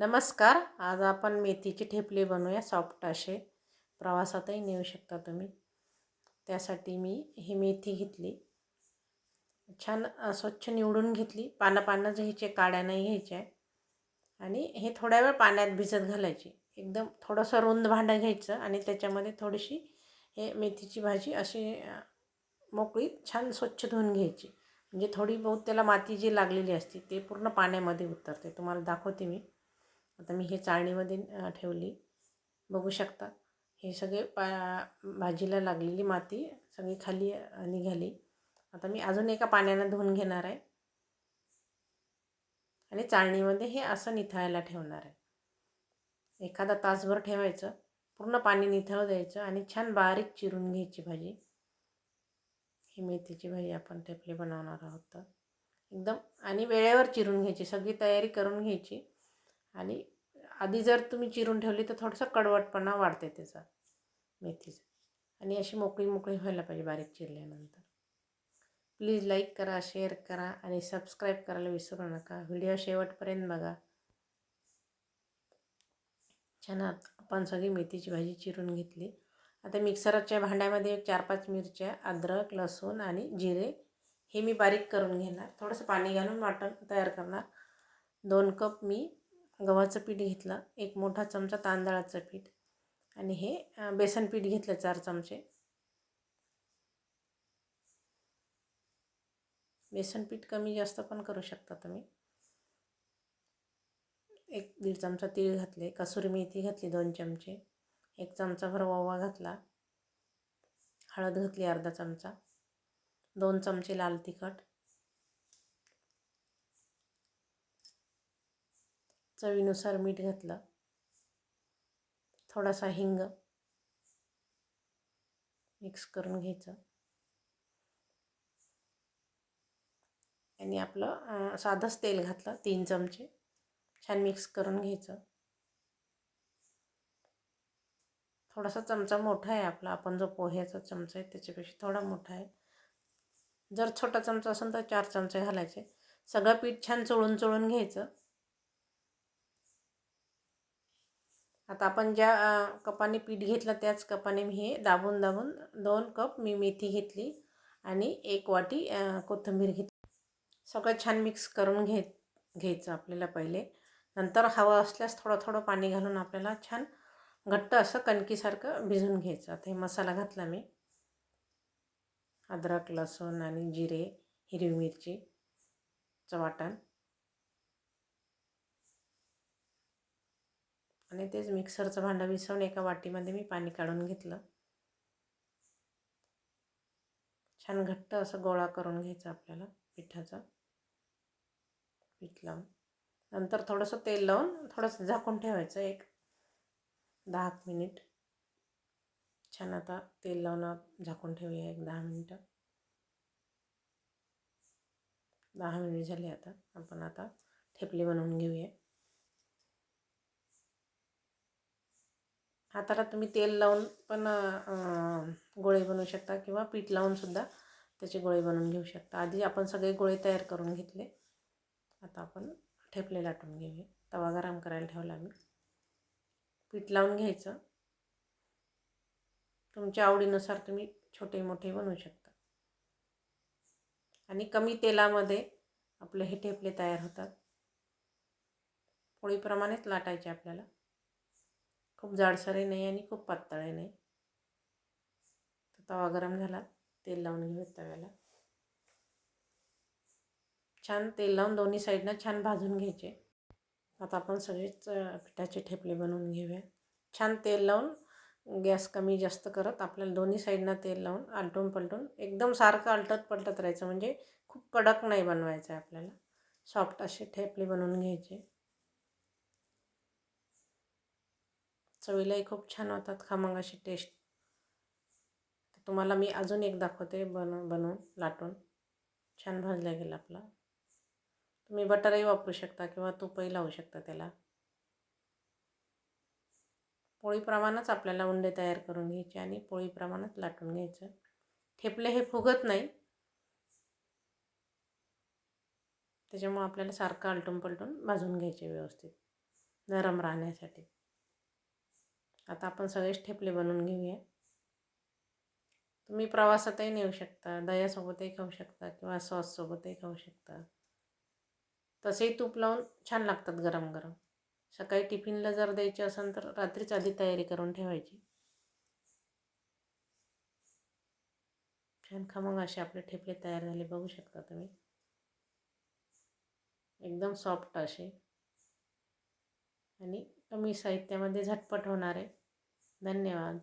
नमस्कार आज आपण मेथीचे ठेपले बनवूया सॉफ्ट असे. प्रवासातही नेऊ शकता तुम्ही. त्यासाठी मी ही मेथी घेतली. छान स्वच्छ निवडून घेतली. पानं पानं घ्यायचे काड्या नाही घ्यायच्या. आहे आणि हे थोड्या वेळ पाण्यात भिजत घालायची. एकदम थोडंसं रुंद भांडं घ्यायचं आणि त्याच्यामध्ये थोडीशी हे मेथीची भाजी अशी मोकळी छान स्वच्छ धुवून घ्यायची. म्हणजे थोडी बहुत त्याला माती जी लागलेली असते ते पूर्ण पाण्यामध्ये उतरते. तुम्हाला दाखवते मी. आता मी हे चाळणीमध्ये ठेवली. बघू शकता. हे सगळे पा भाजीला लागलेली माती सगळी खाली निघाली. आता मी अजून एका पाण्यानं धुवून घेणार आहे. आणि चाळणीमध्ये हे असं निथळायला ठेवणार आहे. एखादा तासभर ठेवायचं. पूर्ण पाणी निथळू द्यायचं आणि छान बारीक चिरून घ्यायची भाजी. ही मेथीची भाजी आपण ठेपली बनवणार आहोत तर. एकदम आणि वेळेवर चिरून घ्यायची. सगळी तयारी करून घ्यायची. आणि आधी जर तुम्ही चिरून ठेवली तर थोडंसं कडवटपणा वाढते त्याचा मेथीचा. आणि अशी मोकळी मोकळी व्हायला पाहिजे बारीक चिरल्यानंतर. प्लीज लाईक करा शेअर करा आणि सबस्क्राईब करायला विसरू नका. व्हिडिओ शेवटपर्यंत बघा. छान आत- आपण सगळी मेथीची भाजी चिरून घेतली. आता मिक्सरच्या भांड्यामध्ये चार पाच मिरच्या अद्रक लसूण आणि जिरे हे मी बारीक करून घेणार. थोडंसं पाणी घालून वाटण तयार करणार. दोन कप मी गव्हाचं पीठ घेतलं एक मोठा चमचा तांदळाचं पीठ आणि हे बेसन पीठ घेतलं चार चमचे. बेसन पीठ कमी जास्त पण करू शकता तुम्ही. एक दीड चमचा तीळ घातले कसुरी मेथी घातली दोन चमचे एक चमचाभर ओवा घातला हळद घातली अर्धा चमचा दोन चमचे लाल तिखट चवीनुसार मीठ घातलं. थोडासा हिंग मिक्स करून घ्यायचं. आणि आपलं साधंच तेल घातलं तीन चमचे. छान मिक्स करून घ्यायचं. थोडासा चमचा मोठा आहे आपला. आपण जो पोह्याचा चमचा आहे त्याच्यापेक्षा थोडा मोठा आहे. जर छोटा चमचा असेल तर चार चमचे घालायचे. सगळं पीठ छान चोळून चोळून घ्यायचं. आता आपण ज्या कपाने पीठ घेतलं त्याच कपाने मी हे दाबून दाबून दोन कप मी मेथी घेतली आणि एक वाटी कोथिंबीर घेतली. सगळं छान मिक्स करून घे घ्यायचं आपल्याला पहिले. नंतर हवं असल्यास थोडं थोडं पाणी घालून आपल्याला छान घट्ट असं कणकीसारखं भिजून घ्यायचं. आता हे मसाला घातला मी. अद्रक लसूण आणि जिरे हिरवी मिरची वाटण आणि तेच मिक्सरचं भांडं विसवून एका वाटीमध्ये मी पाणी काढून घेतलं. छान घट्ट असं गोळा करून घ्यायचं आपल्याला पिठाचा. पीठ लावून. नंतर थोडंसं तेल लावून थोडंसं झाकून ठेवायचं एक दहा मिनिट. छान आता तेल लावून झाकून ठेवूया एक दहा मिनटं. दहा मिनिट झाले आता. आपण आता ठेपले बनवून घेऊया. हाताला तुम्ही तेल लावून पण गोळे बनवू शकता किंवा पीठ लावूनसुद्धा त्याचे गोळे बनवून घेऊ शकता. आधी आपण सगळे गोळे तयार करून घेतले. आता आपण ठेपले लाटून घेऊया. तवा गरम करायला ठेवला मी पीठ लावून घ्यायचं. तुमच्या आवडीनुसार तुम्ही छोटे मोठे बनवू शकता. आणि कमी तेलामध्ये आपले हे ठेपले तयार होतात. पोळीप्रमाणेच लाटायचे आपल्याला. खूप जाडसरही नाही आणि खूप पातळही नाही. तर तवा गरम झाला तेल लावून घेऊ तव्याला. छान तेल लावून दोन्ही साईडनं छान भाजून घ्यायचे. आता आपण सगळेच पिठाचे ठेपले बनवून घेऊया. छान तेल लावून गॅस कमी जास्त करत आपल्याला दोन्ही साईडनं तेल लावून आलटून पलटून एकदम सारखं आलटत पलटत राहायचं. म्हणजे खूप कडक नाही बनवायचं आहे आपल्याला. सॉफ्ट असे ठेपले बनवून घ्यायचे. चवीलाही खूप छान होतात खमंग टेस्ट तुम्हाला मी अजून एक दाखवते बनव बनवून लाटून. छान भाजला गेला आपला. तुम्ही बटरही वापरू शकता किंवा तूपही लावू शकता त्याला. पोळीप्रमाणेच आपल्याला उंडे तयार करून घ्यायचे आणि पोळीप्रमाणेच लाटून घ्यायचं. ठेपले हे फुगत नाही. त्याच्यामुळं आपल्याला सारखं आलटून पलटून भाजून घ्यायचे व्यवस्थित. नरम राहण्यासाठी. आता आपण सगळेच ठेपले बनवून घेऊया. तुम्ही प्रवासातही नेऊ शकता दह्यासोबतही खाऊ शकता किंवा सॉससोबतही खाऊ शकता. तसेही तूप लावून छान लागतात गरम गरम. सकाळी टिफिनला जर द्यायचे असेल तर रात्रीच आधी तयारी करून ठेवायची. छान खमंग असे आपले ठेपले तयार झाले बघू शकता तुम्ही. एकदम सॉफ्ट असे. आणि कमी साहित्यामध्ये झटपट होणारे. धन्यवाद